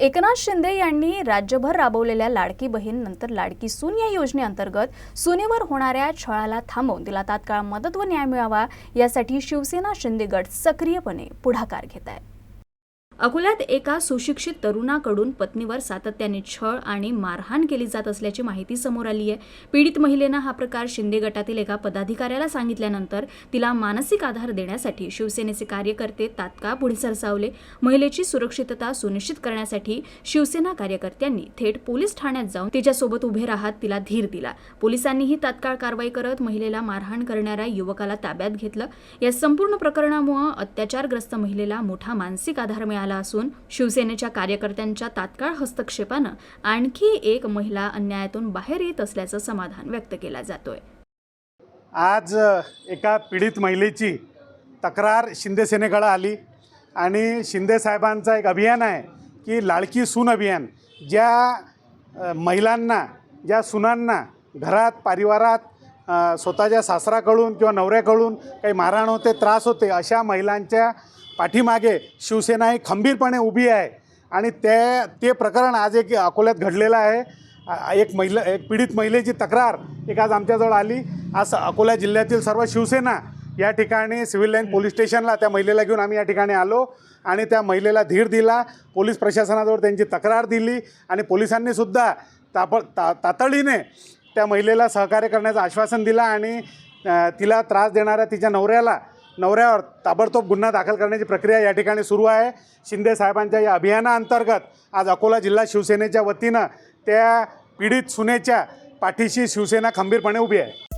एकनाथ शिंदे यांनी राज्यभर राबवलेल्या लाडकी बहीण नंतर लाडकी सून या योजनेअंतर्गत सुनेवर होणाऱ्या छळाला थांबवून तिला तात्काळ मदत व न्याय मिळावा यासाठी शिवसेना शिंदे गट सक्रियपणे पुढाकार घेत आहे अकोल्यात एका सुशिक्षित तरुणाकडून पत्नीवर सातत्याने छळ आणि मारहाण केली जात असल्याची माहिती समोर आली आहे. पीडित महिलेनं हा प्रकार शिंदे गटातील एका पदाधिकाऱ्याला सांगितल्यानंतर तिला मानसिक आधार देण्यासाठी शिवसेनेचे कार्यकर्ते तात्काळ पुढे सरसावले. महिलेची सुरक्षितता सुनिश्चित करण्यासाठी शिवसेना कार्यकर्त्यांनी थेट पोलीस ठाण्यात जाऊन तिच्यासोबत उभे राहत तिला धीर दिला. पोलिसांनीही तात्काळ कारवाई करत महिलेला मारहाण करणाऱ्या युवकाला ताब्यात घेतलं. या संपूर्ण प्रकरणामुळे अत्याचारग्रस्त महिलेला मोठा मानसिक आधार मिळाला. असून शिवसेनेच्या कार्यकर्त्यांच्या तात्काळ हस्तक्षेपानं आणखी एक महिला अन्यायातून बाहेर येत असल्याचं समाधान व्यक्त केला जातोय. आज एका पीडित महिलेची तक्रार शिंदेसेनेकडे आली आणि शिंदे साहेबांचा एक अभियान आहे की लाडकी सून अभियान. ज्या महिलांना ज्या सुनांना घरात परिवारात स्वतःच्या सासराकडून किंवा नवऱ्याकडून काही मारहाण होते त्रास होते अशा महिलांच्या पाठीमागे शिवसेना ही खंबीरपणे उभी आहे. आणि ते ते प्रकरण आज एक अकोल्यात घडलेलं आहे. एक महिला एक पीडित महिलेची तक्रार एक आज आमच्याजवळ आली. आज अकोला जिल्ह्यातील सर्व शिवसेना या ठिकाणी सिव्हिल लाईन पोलीस स्टेशनला त्या महिलेला घेऊन आम्ही या ठिकाणी आलो आणि त्या महिलेला धीर दिला. पोलीस प्रशासनाजवळ त्यांची तक्रार दिली आणि पोलिसांनीसुद्धा ताप ता तातडीने त्या महिलेला सहकार्य करण्याचं आश्वासन दिलं आणि तिला त्रास देणाऱ्या तिच्या नवऱ्याला नवऱ्यावर ताबडतोब गुन्हा दाखल करण्याची प्रक्रिया या ठिकाणी सुरू आहे. शिंदे साहेबांच्या या अभियानाअंतर्गत आज अकोला जिल्हा शिवसेनेच्या वतीनं त्या पीडित सुनेच्या पाठीशी शिवसेना खंबीरपणे उभी आहे.